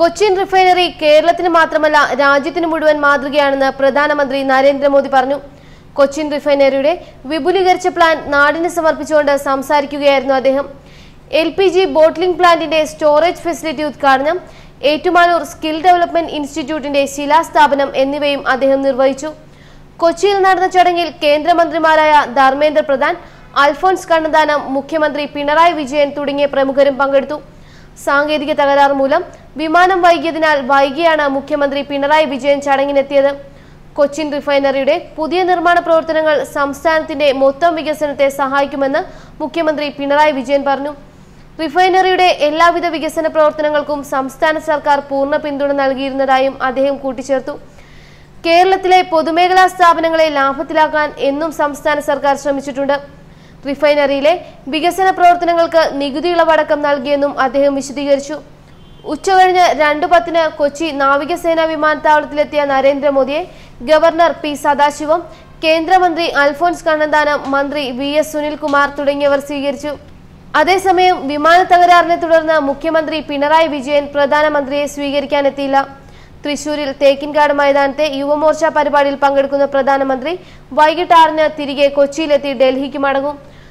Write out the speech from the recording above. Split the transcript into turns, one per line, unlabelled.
Cochin refinery കേരളത്തിന് മാത്രമല്ല രാജ്യത്തിന് മുഴുവൻ മാതൃകയാണെന്ന് പ്രധാനമന്ത്രി നരേന്ദ്രമോദി പറഞ്ഞു. കൊച്ചിൻ റിഫൈനറിയുടെ വിപുലീകരിച്ച പ്ലാൻ നാടിന് സമർപ്പിച്ചുകൊണ്ട് സംസാരിക്കുകയായിരുന്നു അദ്ദേഹം. എൽ പി ജി ബോട്ട്ലിംഗ് പ്ലാന്റിന്റെ സ്റ്റോറേജ് ഫെസിലിറ്റി ഉദ്ഘാടനം ഏറ്റുമാനൂർ സ്കിൽ ഡെവലപ്മെന്റ് ഇൻസ്റ്റിറ്റ്യൂട്ടിന്റെ ശിലാസ്ഥാപനം എന്നിവയും അദ്ദേഹം നിർവഹിച്ചു. കൊച്ചിയിൽ നടന്ന ചടങ്ങിൽ കേന്ദ്രമന്ത്രിമാരായ ധർമ്മേന്ദ്ര പ്രധാൻ അൽഫോൺസ് കണ്ണന്താനം മുഖ്യമന്ത്രി പിണറായി വിജയൻ തുടങ്ങിയ പ്രമുഖരും പങ്കെടുത്തു. സാങ്കേതിക തകരാർ മൂലം വിമാനം വൈകിയതിനാൽ വൈകിയാണ് മുഖ്യമന്ത്രി പിണറായി വിജയൻ ചടങ്ങിനെത്തിയത്. കൊച്ചിൻ റിഫൈനറിയുടെ പുതിയ നിർമ്മാണ പ്രവർത്തനങ്ങൾ സംസ്ഥാനത്തിന്റെ മൊത്തം വികസനത്തെ സഹായിക്കുമെന്ന് മുഖ്യമന്ത്രി പിണറായി വിജയൻ പറഞ്ഞു. റിഫൈനറിയുടെ എല്ലാവിധ വികസന പ്രവർത്തനങ്ങൾക്കും സംസ്ഥാന സർക്കാർ പൂർണ പിന്തുണ നൽകിയിരുന്നതായും അദ്ദേഹം കൂട്ടിച്ചേർത്തു. കേരളത്തിലെ പൊതുമേഖലാ സ്ഥാപനങ്ങളെ ലാഭത്തിലാക്കാൻ എന്നും സംസ്ഥാന സർക്കാർ ശ്രമിച്ചിട്ടുണ്ട്. റിഫൈനറിയിലെ വികസന പ്രവർത്തനങ്ങൾക്ക് നികുതി ഇളവടക്കം നൽകിയെന്നും അദ്ദേഹം വിശദീകരിച്ചു. ഉച്ചകഴിഞ്ഞ് രണ്ടു പത്തിന് കൊച്ചി നാവികസേനാ വിമാനത്താവളത്തിലെത്തിയ നരേന്ദ്രമോദിയെ ഗവർണർ പി സദാശിവം കേന്ദ്രമന്ത്രി അൽഫോൻസ് കണ്ണന്താനം മന്ത്രി വി എസ് സുനിൽകുമാർ തുടങ്ങിയവർ സ്വീകരിച്ചു. അതേസമയം വിമാന തകരാറിനെ തുടർന്ന് മുഖ്യമന്ത്രി പിണറായി വിജയൻ പ്രധാനമന്ത്രിയെ സ്വീകരിക്കാനെത്തിയില്ല. തൃശൂരിൽ തേക്കിൻകാട് മൈതാനത്തെ യുവമോർച്ച പരിപാടിയിൽ പങ്കെടുക്കുന്ന പ്രധാനമന്ത്രി വൈകിട്ട് ആറിന് തിരികെ കൊച്ചിയിലെത്തി ഡൽഹിക്ക് മടങ്ങും.